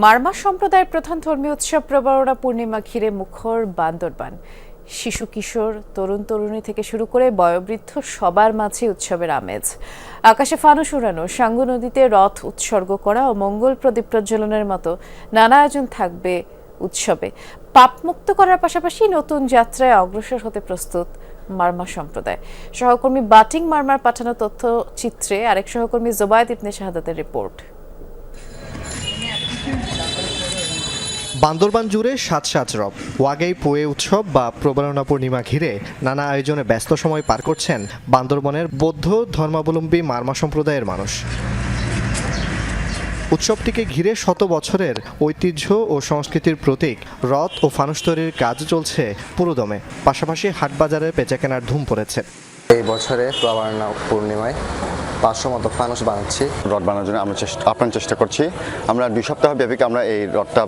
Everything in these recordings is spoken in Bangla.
মারমা সম্প্রদায়ের প্রধান ধর্মীয় উৎসব প্রবরণা পূর্ণিমা ঘিরে মুখর বান্দরবান। শিশু, কিশোর, তরুণ, তরুণী থেকে শুরু করে বয়োবৃদ্ধ সবার মাঝে উৎসবের আমেজ। আকাশে ফানুস উড়ানো, সাঙ্গু নদীতে রথ উৎসর্গ করা ও মঙ্গল প্রদীপ প্রজ্বলনের মতো নানা আয়োজন থাকবে উৎসবে। পাপমুক্ত করার পাশাপাশি নতুন যাত্রায় অগ্রসর হতে প্রস্তুত মারমা সম্প্রদায়। সহকর্মী বাটিং মারমার পাঠানো তথ্য চিত্রে আরেক সহকর্মী জোবায়দ ইবনে শাহাদাতের রিপোর্ট। বান্দরবান জুড়ে সাত সাত রব। ওয়াগেই পোয়ে উৎসব বা প্রবরণা পূর্ণিমা ঘিরে নানা আয়োজনে ব্যস্ত সময় পার করছেন বান্দরবনের বৌদ্ধ ধর্মাবলম্বী মারমা সম্প্রদায়ের মানুষ। উৎসবটিকে ঘিরে শত বছরের ঐতিহ্য ও সংস্কৃতির প্রতীক, রথ ও ফানুস তৈরির কাজ চলছে পুরোদমে। পাশাপাশি হাটবাজারে বেচাকেনার ধুম পড়েছে। এই বছরে প্রবারণা পূর্ণিমায় পাঁচশো মতো ফানুস বানাচ্ছি। রড বানানোর জন্য আমরা চেষ্টা আপ্রাণ চেষ্টা করছি। আমরা দুই সপ্তাহ ব্যাপী আমরা এই রডটা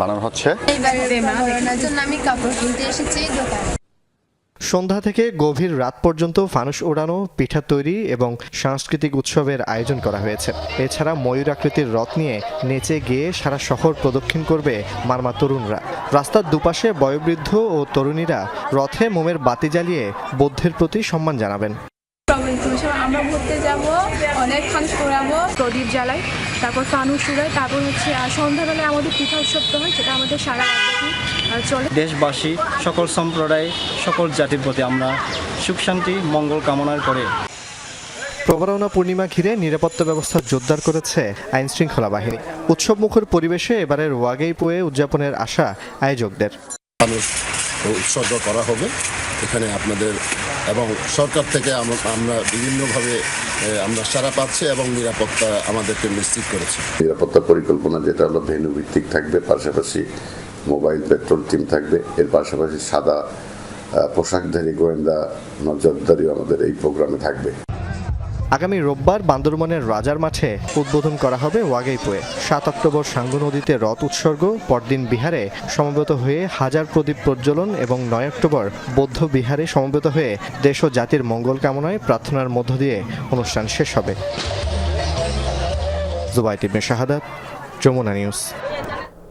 বানানো হচ্ছে। এইবারে প্রবারণার জন্য আমি কাপড় কিনতে এসেছি দোকানে সন্ধ্যা থেকে গভীর রাত পর্যন্ত ফানুস ওড়ানো পিঠা তৈরি এবং সাংস্কৃতিক উৎসবের আয়োজন করা হয়েছে। এছাড়া ময়ূর আকৃতির রথ নিয়ে নেচে গিয়ে সারা শহর প্রদক্ষিণ করবে মারমা তরুণরা। রাস্তার দুপাশে বয়োবৃদ্ধ ও তরুণীরা রথে মোমের বাতি জ্বালিয়ে বৌদ্ধের প্রতি সম্মান জানাবেন। আমরা ঘুরতে যাব প্রদীপ জ্বালাই তারপর ফানুস উড়াই তারপর হচ্ছে আর সন্ধ্যাবেলায় আমাদের পিঠা উৎসব তো হয় সেটা আমাদের সারা চলে। দেশবাসী সকল সম্প্রদায় সকল জাতির প্রতি আমরা সুখ শান্তি মঙ্গল কামনার করে। প্রবরণা পূর্ণিমা ঘিরে নিরাপত্তা ব্যবস্থা জোরদার করেছে আইন শৃঙ্খলা বাহিনী। উৎসব মুখর পরিবেশে এবারের ওয়াগেই পোয়ে উদযাপনের আশা আয়োজকদের। উৎসর্গ করা হবে। এখানে আপনাদের এবং সরকার থেকে আম- আমরা বিভিন্নভাবে আমরা সারা পাচ্ছি এবং নিরাপত্তা আমাদেরকে নিশ্চিত করেছে। নিরাপত্তা পরিকল্পনা যেটা হলো ভেনু ভিত্তিক থাকবে, পাশাপাশি মোবাইল, পেট্রোল টিম থাকবে। এর পাশাপাশি সাদা পোশাকধারী গোয়েন্দা নজরদারিও আমাদের এই প্রোগ্রামে থাকবে। আগামী রোববার বান্দরবনের রাজার মাঠে উদ্বোধন করা হবে ওয়াগেইপুয়ে সাত অক্টোবর সাঙ্গু নদীতে রথ উৎসর্গ, পরদিন বিহারে সমবেত হয়ে হাজার প্রদীপ প্রজ্বলন এবং নয় অক্টোবর বৌদ্ধ বিহারে সমবেত হয়ে দেশ ও জাতির মঙ্গল কামনায় প্রার্থনার মধ্য দিয়ে অনুষ্ঠান শেষ হবে। জুবাইত ইবনে শাহাদাত, যমুনা নিউজ।